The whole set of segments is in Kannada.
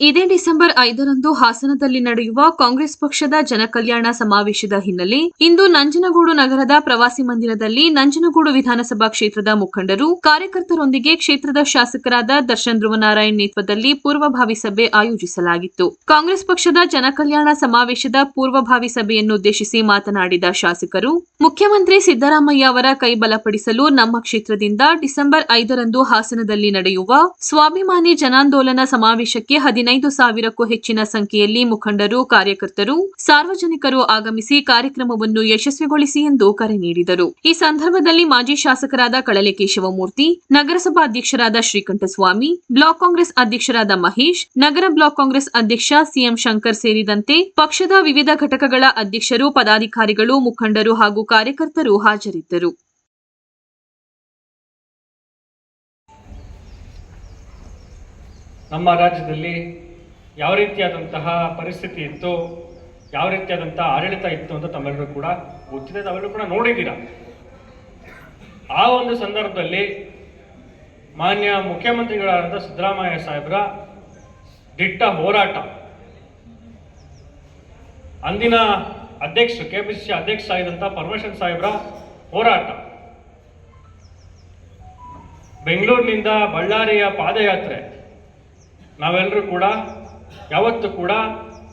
ಇದೇ ಡಿಸೆಂಬರ್ ಐದರಂದು ಹಾಸನದಲ್ಲಿ ನಡೆಯುವ ಕಾಂಗ್ರೆಸ್ ಪಕ್ಷದ ಜನಕಲ್ಯಾಣ ಸಮಾವೇಶದ ಹಿನ್ನೆಲೆ ಇಂದು ನಂಜನಗೂಡು ನಗರದ ಪ್ರವಾಸಿ ಮಂದಿರದಲ್ಲಿ ನಂಜನಗೂಡು ವಿಧಾನಸಭಾ ಕ್ಷೇತ್ರದ ಮುಖಂಡರು, ಕಾರ್ಯಕರ್ತರೊಂದಿಗೆ ಕ್ಷೇತ್ರದ ಶಾಸಕರಾದ ದರ್ಶನ್ ಧ್ರುವನಾರಾಯಣ್ ನೇತೃತ್ವದಲ್ಲಿ ಪೂರ್ವಭಾವಿ ಸಭೆ ಆಯೋಜಿಸಲಾಗಿತ್ತು. ಕಾಂಗ್ರೆಸ್ ಪಕ್ಷದ ಜನಕಲ್ಯಾಣ ಸಮಾವೇಶದ ಪೂರ್ವಭಾವಿ ಸಭೆಯನ್ನುದ್ದೇಶಿಸಿ ಮಾತನಾಡಿದ ಶಾಸಕರು, ಮುಖ್ಯಮಂತ್ರಿ ಸಿದ್ದರಾಮಯ್ಯ ಅವರ ಕೈ ಬಲಪಡಿಸಲು ನಮ್ಮ ಕ್ಷೇತ್ರದಿಂದ ಡಿಸೆಂಬರ್ ಐದರಂದು ಹಾಸನದಲ್ಲಿ ನಡೆಯುವ ಸ್ವಾಭಿಮಾನಿ ಜನಾಂದೋಲನ ಸಮಾವೇಶಕ್ಕೆ ಹದಿನೈದು ಸಾವಿರಕ್ಕೂ ಹೆಚ್ಚಿನ ಸಂಖ್ಯೆಯಲ್ಲಿ ಮುಖಂಡರು, ಕಾರ್ಯಕರ್ತರು, ಸಾರ್ವಜನಿಕರು ಆಗಮಿಸಿ ಕಾರ್ಯಕ್ರಮವನ್ನು ಯಶಸ್ವಿಗೊಳಿಸಿ ಎಂದು ಕರೆ ನೀಡಿದರು. ಈ ಸಂದರ್ಭದಲ್ಲಿ ಮಾಜಿ ಶಾಸಕರಾದ ಕಳಲೆ ಕೇಶವಮೂರ್ತಿ ನಗರಸಭಾ ಅಧ್ಯಕ್ಷರಾದ ಶ್ರೀಕಂಠಸ್ವಾಮಿ, ಬ್ಲಾಕ್ ಕಾಂಗ್ರೆಸ್ ಅಧ್ಯಕ್ಷರಾದ ಮಹೇಶ್, ನಗರ ಬ್ಲಾಕ್ ಕಾಂಗ್ರೆಸ್ ಅಧ್ಯಕ್ಷ ಸಿಎಂ ಶಂಕರ್ ಸೇರಿದಂತೆ ಪಕ್ಷದ ವಿವಿಧ ಘಟಕಗಳ ಅಧ್ಯಕ್ಷರು, ಪದಾಧಿಕಾರಿಗಳು, ಮುಖಂಡರು ಹಾಗೂ ಕಾರ್ಯಕರ್ತರು ಹಾಜರಿದ್ದರು. ನಮ್ಮ ರಾಜ್ಯದಲ್ಲಿ ಯಾವ ರೀತಿಯಾದಂತಹ ಪರಿಸ್ಥಿತಿ ಇತ್ತು, ಯಾವ ರೀತಿಯಾದಂತಹ ಆಡಳಿತ ಇತ್ತು ಅಂತ ತಮ್ಮೆಲ್ಲರೂ ಕೂಡ ಗೊತ್ತಿದೆ, ತಾವೆಲ್ಲರೂ ಕೂಡ ನೋಡಿದ್ದೀರಾ? ಆ ಒಂದು ಸಂದರ್ಭದಲ್ಲಿ ಮಾನ್ಯ ಮುಖ್ಯಮಂತ್ರಿಗಳಾದ ಸಿದ್ದರಾಮಯ್ಯ ಸಾಹೇಬರ ದಿಟ್ಟ ಹೋರಾಟ. ಅಂದಿನ ಅಧ್ಯಕ್ಷರು ಕೆ ಪಿ ಸಿ ಸಿ ಅಧ್ಯಕ್ಷ ಪರಮೇಶ್ವರ್ ಸಾಹೇಬರ ಹೋರಾಟ. ಬೆಂಗಳೂರಿನಿಂದ ಬಳ್ಳಾರಿಯ ಪಾದಯಾತ್ರೆ. ನಾವೆಲ್ಲರೂ ಕೂಡ, ಯಾವತ್ತೂ ಕೂಡ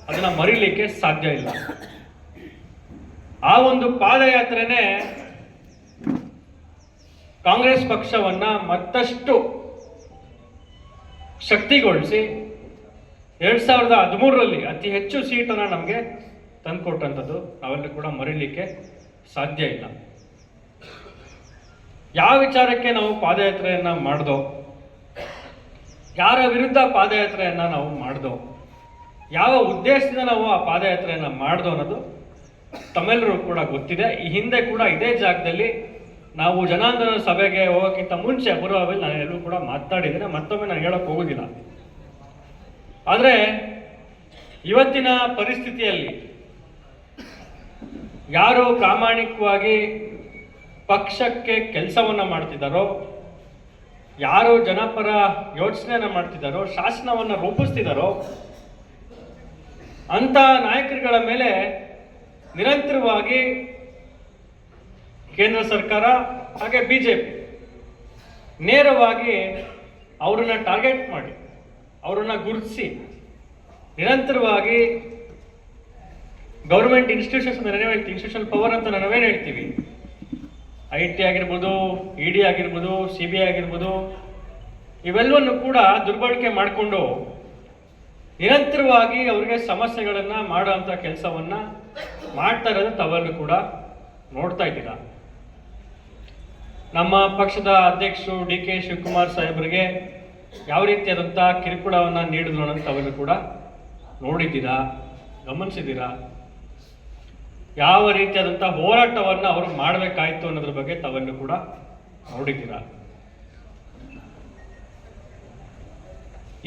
ಅದನ್ನ ಮರಿಲಿಕ್ಕೆ ಸಾಧ್ಯ ಇಲ್ಲ. ಆ ಒಂದು ಪಾದಯಾತ್ರೆನೇ ಕಾಂಗ್ರೆಸ್ ಪಕ್ಷವನ್ನ ಮತ್ತಷ್ಟು ಶಕ್ತಿಗೊಳಿಸಿ ಎರಡ್ ಸಾವಿರದ ಹದಿಮೂರರಲ್ಲಿ ಅತಿ ಹೆಚ್ಚು ಸೀಟನ್ನು ನಮಗೆ ತಂದುಕೊಟ್ಟಂಥದ್ದು ನಾವೆಲ್ಲರೂ ಕೂಡ ಮರಿಲಿಕ್ಕೆ ಸಾಧ್ಯ ಇಲ್ಲ. ಯಾವ ವಿಚಾರಕ್ಕೆ ನಾವು ಪಾದಯಾತ್ರೆಯನ್ನ ಮಾಡ್ದೋ ಯಾರ ವಿರುದ್ಧ ಪಾದಯಾತ್ರೆಯನ್ನು ನಾವು ಮಾಡ್ದೋ, ಯಾವ ಉದ್ದೇಶದಿಂದ ನಾವು ಆ ಪಾದಯಾತ್ರೆಯನ್ನು ಮಾಡ್ದೋ ಅನ್ನೋದು ತಮ್ಮೆಲ್ಲರೂ ಕೂಡ ಗೊತ್ತಿದೆ. ಈ ಹಿಂದೆ ಕೂಡ ಇದೇ ಜಾಗದಲ್ಲಿ ನಾವು ಜನಾಂದೋಲನ ಸಭೆಗೆ ಹೋಗೋಕ್ಕಿಂತ ಮುಂಚೆ ಪೂರ್ವದಲ್ಲಿ ನಾನು ಎಲ್ಲರೂ ಕೂಡ ಮಾತಾಡಿದ್ದೇನೆ. ಮತ್ತೊಮ್ಮೆ ನಾನು ಹೇಳಕ್ ಹೋಗೋದಿಲ್ಲ. ಆದರೆ ಇವತ್ತಿನ ಪರಿಸ್ಥಿತಿಯಲ್ಲಿ ಯಾರು ಪ್ರಾಮಾಣಿಕವಾಗಿ ಪಕ್ಷಕ್ಕೆ ಕೆಲಸವನ್ನ ಮಾಡ್ತಿದ್ದಾರೋ ಯಾರು ಜನಪರ ಯೋಚನೆಯನ್ನ ಮಾಡ್ತಿದ್ದಾರೋ, ಶಾಸನವನ್ನ ರೂಪಿಸ್ತಿದ್ದಾರೋ ಅಂತ ನಾಯಕರುಗಳ ಮೇಲೆ ನಿರಂತರವಾಗಿ ಕೇಂದ್ರ ಸರ್ಕಾರ ಹಾಗೆ ಬಿಜೆಪಿ ನೇರವಾಗಿ ಅವರನ್ನು ಟಾರ್ಗೆಟ್ ಮಾಡಿ, ಅವರನ್ನು ಗುರುತಿಸಿ, ನಿರಂತರವಾಗಿ ಗೌರ್ಮೆಂಟ್ ಇನ್ಸ್ಟಿಟ್ಯೂಷನ್ಸ್ ಇನ್ಸ್ಟಿಟ್ಯೂಷನ್ ಪವರ್ ಅಂತ ನಾವೇನು ಹೇಳ್ತೀವಿ ಐ ಟಿ ಆಗಿರ್ಬೋದು ಇ ಡಿ ಆಗಿರ್ಬೋದು ಸಿ ಬಿ ಐ ಆಗಿರ್ಬೋದು, ಇವೆಲ್ಲವನ್ನು ಕೂಡ ದುರ್ಬಳಕೆ ಮಾಡಿಕೊಂಡು ನಿರಂತರವಾಗಿ ಅವರಿಗೆ ಸಮಸ್ಯೆಗಳನ್ನು ಮಾಡುವಂಥ ಕೆಲಸವನ್ನು ಮಾಡ್ತಾ ಇರೋದು ತಾವೆಲ್ಲೂ ಕೂಡ ನೋಡ್ತಾ ಇದ್ದೀರಾ? ನಮ್ಮ ಪಕ್ಷದ ಅಧ್ಯಕ್ಷರು ಡಿ ಕೆ ಶಿವಕುಮಾರ್ ಸಾಹೇಬರಿಗೆ ಯಾವ ರೀತಿಯಾದಂಥ ಕಿರುಕುಳವನ್ನು ನೀಡಿದ್ರು ಅನ್ನೋದು ತಾವೆಲ್ಲೂ ಕೂಡ ನೋಡಿದ್ದೀರಾ? ಗಮನಿಸಿದ್ದೀರಾ? ಯಾವ ರೀತಿಯಾದಂಥ ಹೋರಾಟವನ್ನು ಅವರು ಮಾಡಬೇಕಾಯಿತು ಅನ್ನೋದ್ರ ಬಗ್ಗೆ ತಾವೆಲ್ಲೂ ಕೂಡ ನೋಡಿದ್ದೀರ?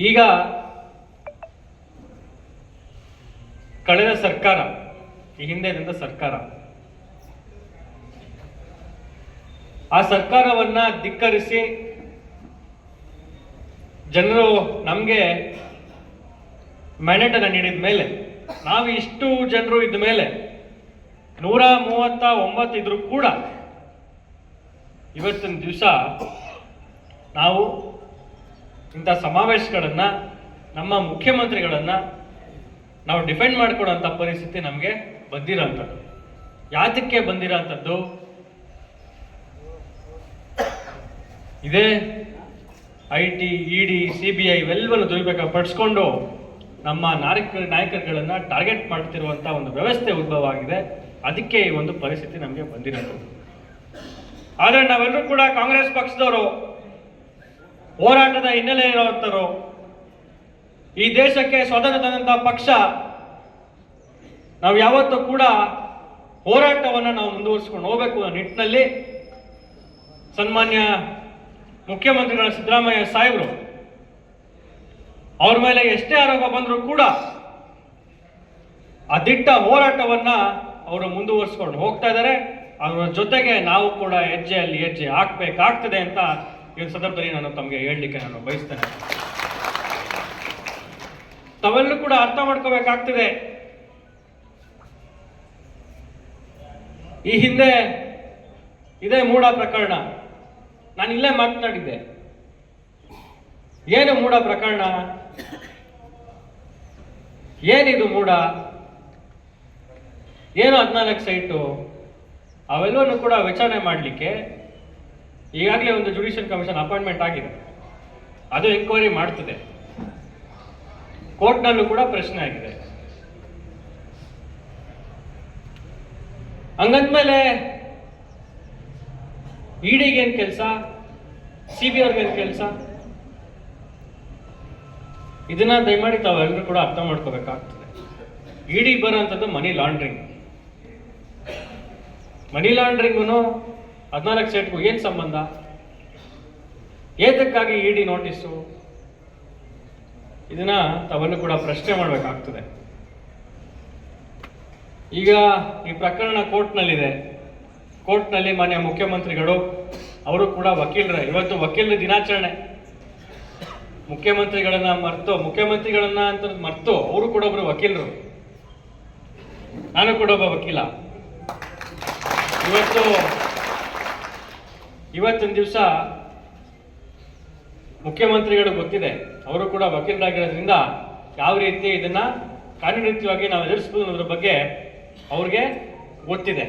ಈಗ ಕಳೆದ ಸರ್ಕಾರ, ಈ ಹಿಂದೆ ಸರ್ಕಾರ, ಆ ಸರ್ಕಾರವನ್ನ ಧಿಕ್ಕರಿಸಿ ಜನರು ನಮಗೆ ಮ್ಯಾಂಡೇಟ್ ಅನ್ನ ನೀಡಿದ ಮೇಲೆ ನಾವು ಇಷ್ಟು ಜನರು ಇದ್ದ ಮೇಲೆ ನೂರ ಮೂವತ್ತ ಒಂಬತ್ತು ಇದ್ರು ಕೂಡ ಇವತ್ತಿನ ದಿವಸ ನಾವು ಇಂಥ ಸಮಾವೇಶಗಳನ್ನು, ನಮ್ಮ ಮುಖ್ಯಮಂತ್ರಿಗಳನ್ನ ನಾವು ಡಿಫೆಂಡ್ ಮಾಡ್ಕೊಳ್ಳೋಂಥ ಪರಿಸ್ಥಿತಿ ನಮಗೆ ಬಂದಿರೋಂಥದ್ದು. ಯಾತಕ್ಕೆ ಬಂದಿರೋಂಥದ್ದು? ಇದೇ I T, E D, C B I ಇವೆಲ್ಲವನ್ನು ದುರ್ಬೇಕ ಪಡಿಸ್ಕೊಂಡು ನಮ್ಮ ನಾಯಕ ನಾಯಕರುಗಳನ್ನು ಟಾರ್ಗೆಟ್ ಮಾಡ್ತಿರುವಂಥ ಒಂದು ವ್ಯವಸ್ಥೆ ಉದ್ಭವ ಆಗಿದೆ. ಅದಕ್ಕೆ ಈ ಒಂದು ಪರಿಸ್ಥಿತಿ ನಮಗೆ ಬಂದಿರೋದು. ಆದರೆ ನಾವೆಲ್ಲರೂ ಕೂಡ ಕಾಂಗ್ರೆಸ್ ಪಕ್ಷದವರು, ಹೋರಾಟದ ಹಿನ್ನೆಲೆ ಇರುವಂಥವ್ರು ಈ ದೇಶಕ್ಕೆ ಸ್ವತಂತ್ರ ತಂದಂಥ ಪಕ್ಷ, ನಾವು ಯಾವತ್ತೂ ಕೂಡ ಹೋರಾಟವನ್ನು ನಾವು ಮುಂದುವರಿಸ್ಕೊಂಡು ಹೋಗಬೇಕು ಅನ್ನೋ ನಿಟ್ಟಿನಲ್ಲಿ ಸನ್ಮಾನ್ಯ ಮುಖ್ಯಮಂತ್ರಿಗಳ ಸಿದ್ದರಾಮಯ್ಯ ಸಾಹೇಬರು, ಅವ್ರ ಮೇಲೆ ಎಷ್ಟೇ ಆರೋಪ ಬಂದರೂ ಕೂಡ ಆ ದಿಟ್ಟ ಹೋರಾಟವನ್ನ ಅವರು ಮುಂದುವರಿಸ್ಕೊಂಡು ಹೋಗ್ತಾ ಇದ್ದಾರೆ. ಅವರ ಜೊತೆಗೆ ನಾವು ಕೂಡ ಹೆಜ್ಜೆಯಲ್ಲಿ ಹೆಜ್ಜೆ ಹಾಕ್ಬೇಕಾಗ್ತದೆ ಅಂತ ಈ ಸಂದರ್ಭದಲ್ಲಿ ನಾನು ತಮಗೆ ಹೇಳಲಿಕ್ಕೆ ನಾನು ಬಯಸ್ತೇನೆ. ತಾವೆಲ್ಲೂ ಕೂಡ ಅರ್ಥ ಮಾಡ್ಕೋಬೇಕಾಗ್ತದೆ. ಈ ಹಿಂದೆ ಇದೇ ಮೂಡ ಪ್ರಕರಣ. ನಾನು ಇಲ್ಲೇ ಮಾತನಾಡಿದ್ದೆ. ಏನು ಮೂಡ ಪ್ರಕರಣ? ಏನಿದು ಮೂಡ ಏನು ಹದಿನಾಲ್ಕು ಸೈಟು, ಅವೆಲ್ಲವನ್ನು ಕೂಡ ವಿಚಾರಣೆ ಮಾಡಲಿಕ್ಕೆ ಈಗಾಗಲೇ ಒಂದು ಜುಡಿಷಿಯಲ್ ಕಮಿಷನ್ ಅಪಾಯಿಂಟ್ಮೆಂಟ್ ಆಗಿದೆ. ಅದು ಎಂಕ್ವೈರಿ ಮಾಡ್ತದೆ. ಕೋರ್ಟ್ನಲ್ಲೂ ಕೂಡ ಪ್ರಶ್ನೆ ಆಗಿದೆ. ಹಂಗಂದ್ಮೇಲೆ ಇಡಿಗೆ ಏನು ಕೆಲಸ? ಸಿ ಬಿ ಅವ್ರಿಗೇನು ಕೆಲಸ? ಇದನ್ನ ದಯಮಾಡಿ ತಾವೆಲ್ಲರೂ ಕೂಡ ಅರ್ಥ ಮಾಡ್ಕೋಬೇಕಾಗ್ತದೆ. ಇಡಿ ಬರೋಂಥದ್ದು ಮನಿ ಲಾಂಡ್ರಿಂಗ್ ಮನಿ ಲಾಂಡ್ರಿಂಗೂ ಹದಿನಾಲ್ಕು ಸೆಟ್ಗೂ ಏನು ಸಂಬಂಧ? ಏತಕ್ಕಾಗಿ ಇಡಿ ನೋಟಿಸು ಇದನ್ನ ತಾವನ್ನು ಕೂಡ ಪ್ರಶ್ನೆ ಮಾಡಬೇಕಾಗ್ತದೆ. ಈಗ ಈ ಪ್ರಕರಣ ಕೋರ್ಟ್ನಲ್ಲಿದೆ. ಕೋರ್ಟ್ನಲ್ಲಿ ಮಾನ್ಯ ಮುಖ್ಯಮಂತ್ರಿಗಳು, ಅವರು ಕೂಡ ವಕೀಲರ. ಇವತ್ತು ವಕೀಲರ ದಿನಾಚರಣೆ. ಮುಖ್ಯಮಂತ್ರಿಗಳನ್ನ ಮರ್ತು, ಮುಖ್ಯಮಂತ್ರಿಗಳನ್ನ ಅಂತ ಮರ್ತು, ಅವರು ಕೂಡ ಒಬ್ಬರು ವಕೀಲರು. ನಾನು ಕೂಡ ಒಬ್ಬ ವಕೀಲ. ಇವತ್ತು ಇವತ್ತಿನ ದಿವಸ ಮುಖ್ಯಮಂತ್ರಿಗಳು ಗೊತ್ತಿದೆ. ಅವರು ಕೂಡ ವಕೀಲರಾಗಿರೋದ್ರಿಂದ ಯಾವ ರೀತಿ ಇದನ್ನ ಕಾನೂನಿತ್ಯವಾಗಿ ನಾವು ಎದುರಿಸ್ಬೋದು ಅನ್ನೋದ್ರ ಬಗ್ಗೆ ಅವ್ರಿಗೆ ಗೊತ್ತಿದೆ.